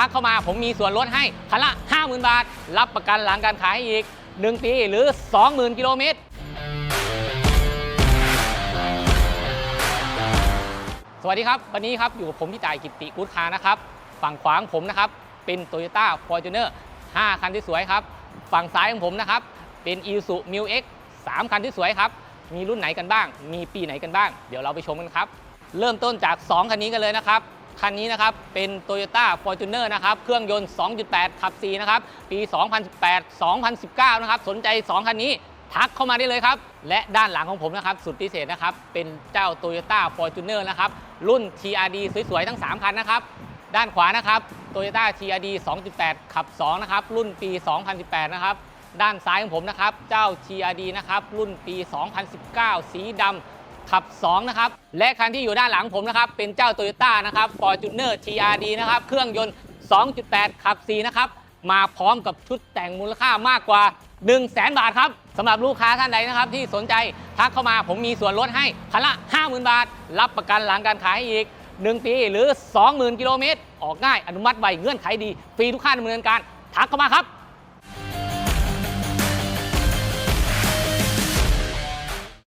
ทักเข้ามาผมมีส่วนลดให้คันละ 50,000 บาท รับประกันหลังการขายอีก 1 ปีหรือ 20,000 กิโลเมตรสวัสดีครับ วันนี้ครับอยู่กับผมพี่จ่ายกิตติกุศคานะครับ ฝั่งขวาของผมนะครับ เป็น Toyota Fortuner 5 คันที่สวยครับ ฝั่งซ้ายของผมนะครับ เป็น Isuzu m i l X 3 คันที่สวยครับ มีรุ่นไหนกันบ้าง มีปีไหนกันบ้าง เดี๋ยวเราไปชมกันครับ เริ่มต้นจาก 2 คันนี้กันเลยนะครับ คันนี้นะครับเป็น Toyota Fortuner นะครับเครื่องยนต์ 2.8 ขับ 4 นะครับ ปี 2018 2019 นะครับ สนใจ 2 คันนี้ทักเข้ามาได้เลยครับ และด้านหลังของผมนะครับ สุดพิเศษนะครับ เป็นเจ้า Toyota Fortuner นะครับ รุ่น TRD สวยๆ ทั้ง 3 คันนะครับ ด้านขวานะครับ Toyota TRD 2.8 ขับ 2 นะครับ รุ่นปี 2018 นะครับ ด้านซ้ายของผมนะครับ เจ้า TRD นะครับ รุ่นปี 2019 สีดำ ขับ 2 นะครับ และคันที่อยู่ด้านหลังผมนะครับ เป็นเจ้า Toyota นะครับ Fortuner TRD นะครับ เครื่องยนต์ 2.8 ขับ 4 นะครับ มาพร้อมกับชุดแต่งมูลค่ามากกว่า 1 0 0 0 0แบาทครับสำหรับลูกค้าท่านใดนะครับ ที่สนใจทักเข้ามาผมมีส่วนลดให้คันละ 50,000 บาท รับประกันหลังการขายอีก 1 ปีหรือ 20,000 กิโลเมตร ออกง่ายอนุมัติไวเงื่อนไขดี ฟรีทุกค่าดำเนินการทักเข้ามาครับ